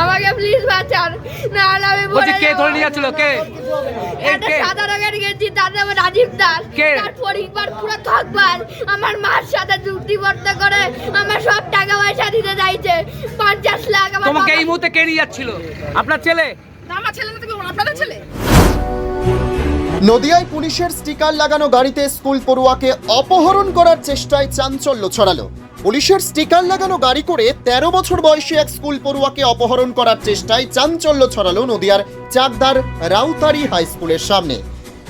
আমাকে প্লিজ বাঁচান। না হলে আমি বলছি মরে কে ধরে নিয়ে যাচ্ছিল? কে? একটা সাদা রঙের গেঞ্জি তার নাম রাজীব দাস? তার পরিবার পুরো থাকবার আমার মার সাথে চুক্তিবদ্ধ করে আমার সব টাকা পয়সা দিতে চাইছে। পঞ্চাশ লাখ আমার তোমাকে এই মুহূর্তে কে নিয়ে যাচ্ছিল? আপনার ছেলে? আমার ছেলে না তুমি আপনাদের ছেলে? নদিয়ায় পুলিশের স্টিকার লাগানো গাড়িতে স্কুল পড়ুয়াকে অপহরণ করার চেষ্টায় চাঞ্চল্য ছড়ালো। পুলিশের স্টিকার লাগানো গাড়ি করে ১৩ বছর বয়সী এক স্কুল পড়ুয়াকে অপহরণ করার চেষ্টায় চাঞ্চল্য ছড়ালো নদিয়ার চাকদার রাউতারি হাই স্কুলের সামনে।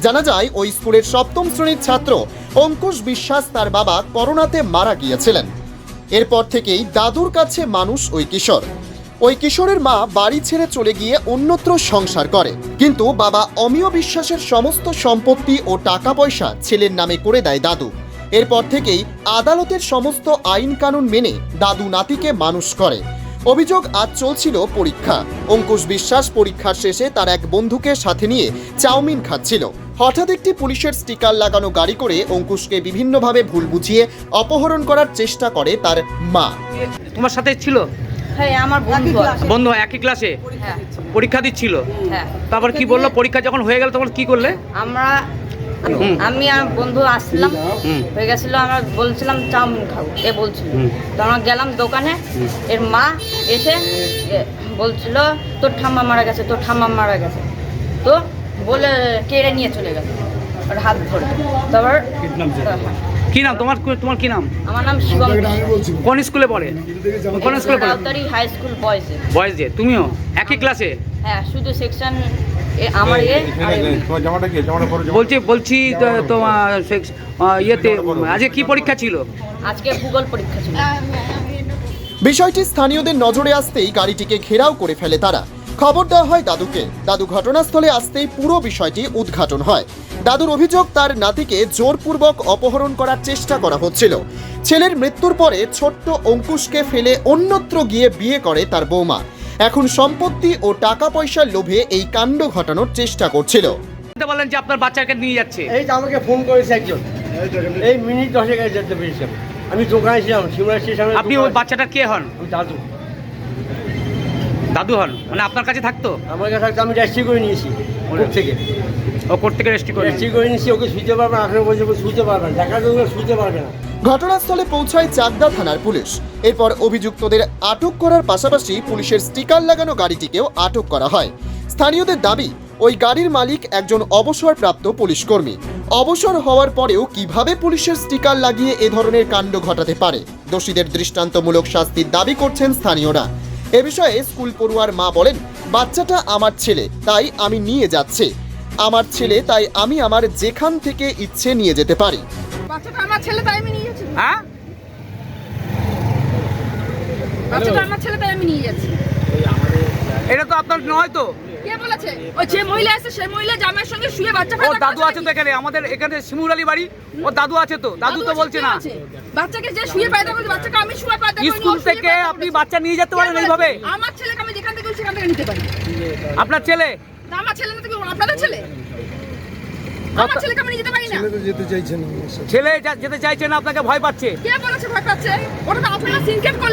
জানা যায়, ওই স্কুলের সপ্তম শ্রেণির ছাত্র অঙ্কুশ বিশ্বাস তার বাবা করোনাতে মারা গিয়েছিলেন। এরপর থেকেই দাদুর কাছে মানুষ ওই কিশোর। ওই কিশোরের মা বাড়ি ছেড়ে চলে গিয়ে অন্যত্র সংসার করে। কিন্তু বাবা অমিয় বিশ্বাসের সমস্ত সম্পত্তি ও টাকা পয়সা ছেলের নামে করে দেয় দাদু। এরপর থেকেই আদালতের সমস্ত আইন কানুন মেনে দাদু নাতিকে মানুষ করে। অভিযোগ আজ চলছিল পরীক্ষা। অঙ্কুশ বিশ্বাস পরীক্ষার শেষে তার এক বন্ধুকে সাথে নিয়ে চাউমিন খাচ্ছিল। হঠাৎ একটি পুলিশের স্টিকার লাগানো গাড়ি করে অঙ্কুশকে বিভিন্নভাবে ভুল বুঝিয়ে অপহরণ করার চেষ্টা করে তার মা। তোমার সাথে ছিল? হ্যাঁ আমার বন্ধু বন্ধু একই ক্লাসে হ্যাঁ। পরীক্ষা দিচ্ছিল? হ্যাঁ। তারপর কি বলল? পরীক্ষা যখন হয়ে গেল তখন কি করলে? আমরা। আমি আর বন্ধু আসছিলাম হুম। হয়ে গেছিল আমরা বলছিলাম চাউমিন খাব। এ বলছিল। তো আমরা গেলাম দোকানে এর মা এসে এ, বলছিল তোর ঠাম্মা মারা গেছে তোর ঠাম্মা মারা গেছে। তো বলে কেড়ে নিয়ে চলে গেল ওর হাত ধরে। তারপর হ্যাঁ। কি নাম? তোমার তোমার কি নাম? আমার নাম শিবম কোন স্কুলে পড়ে? কোন স্কুলে পড়ে? হাই স্কুল বয়স যে তুমিও? একই ক্লাসে? হ্যাঁ শুধু সেকশন আমার এ আর এ। তোমার জামাটা কি? জামাটা পরে জামা- বলছি বলছি তোমার ইয়েতে আজকে কি পরীক্ষা ছিল? আজকে ভূগোল পরীক্ষা ছিল। বিষয়টি স্থানীয়দের নজরে আসতেই গাড়িটিকে ঘেরাও করে ফেলে তারা। খবর দেওয়া হয় দাদুকে। দাদু ঘটনাস্থলে আসতেই পুরো বিষয়টি উদ্ঘাটন হয়। দাদুর অভিযোগ তার নাতিকে জোরপূর্বক অপহরণ করার চেষ্টা করা হচ্ছিল। ছেলের মৃত্যুর পরে ছোট্ট অঙ্কুশকে ফেলে অন্যত্র গিয়ে বিয়ে করে তার বৌমা। এখন সম্পত্তি ও টাকা পয়সার লোভে এই কাণ্ড ঘটানোর চেষ্টা করছিল। বলতে বললেন যে আপনার বাচ্চাকে নিয়ে যাচ্ছে। এই তো আমাকে ফোন করেছে একজন। এই মিনিট দশেক যেতে পেরেছিলাম। আমি দোকানে ছিলাম শিমলা স্টেশনে আপনি ওই বাচ্চাটার কে হন? আমি দাদু। দাদু হন মানে আপনার কাছে থাকতো? আমার কাছে থাকতে আমি রেজিস্ট্রি করে নিয়েছি কোর্ট থেকে। ও কোর্ট থেকে রেস্টি করে রেজিস্ট্রি করে নিয়েছি ওকে শুতে পারবে না আঠেরো বছর পর শুতে পারবে না দেখা যাবে শুতে পারবে না। ঘটনাস্থলে পৌঁছায় চাকদা থানার পুলিশ। এরপর অভিযুক্তদের আটক করার পাশাপাশি পুলিশের স্টিকার লাগানো গাড়িটিকেও আটক করা হয়। স্থানীয়দের দাবি ওই গাড়ির মালিক একজন অবসরপ্রাপ্ত পুলিশ কর্মী। অবসর হওয়ার পরেও কীভাবে পুলিশের স্টিকার লাগিয়ে এ ধরনের কাণ্ড ঘটাতে পারে? দোষীদের দৃষ্টান্তমূলক শাস্তির দাবি করছেন স্থানীয়রা। এ বিষয়ে স্কুল পড়ুয়ার মা বলেন বাচ্চাটা আমার ছেলে তাই আমি নিয়ে যাচ্ছে। আমার ছেলে তাই আমি আমার যেখান থেকে ইচ্ছে নিয়ে যেতে পারি। বাচ্চাটা আমার ছেলে তাই আমি নিয়ে যাচ্ছি। হ্যাঁ? বাচ্চাটা আমার ছেলে তাই আমি নিয়ে যাচ্ছি। এটা তো আপনার নয় তো? কে বলেছে? ওই যে মহিলা আছে সেই মহিলা জামাইয়ের সঙ্গে শুয়ে বাচ্চা ও দাদু আছে তো এখানে? আমাদের এখানে শিমুল আলী বাড়ি। ও দাদু আছে তো? দাদু তো বলছে না। বাচ্চাকে যে শুয়ে পায়দা করেছে বাচ্চাকে আমি শুয়ে পায়দা করিনি, স্কুল থেকে আপনি বাচ্চা নিয়ে যেতে পারেন এইভাবে? আমার ছেলেকে আমি যেখান থেকে সেখান থেকে নিতে পারি। আপনার ছেলে? আমার ছেলে না আপনাদের ছেলে? আমার ছেলেকে আমি যেতে পারি না। ছেলে যেতে চাইছে না আপনাকে ভয় পাচ্ছে। কে বলেছে ভয় পাচ্ছে? ওটা তো আপনারা সিনকেট করলে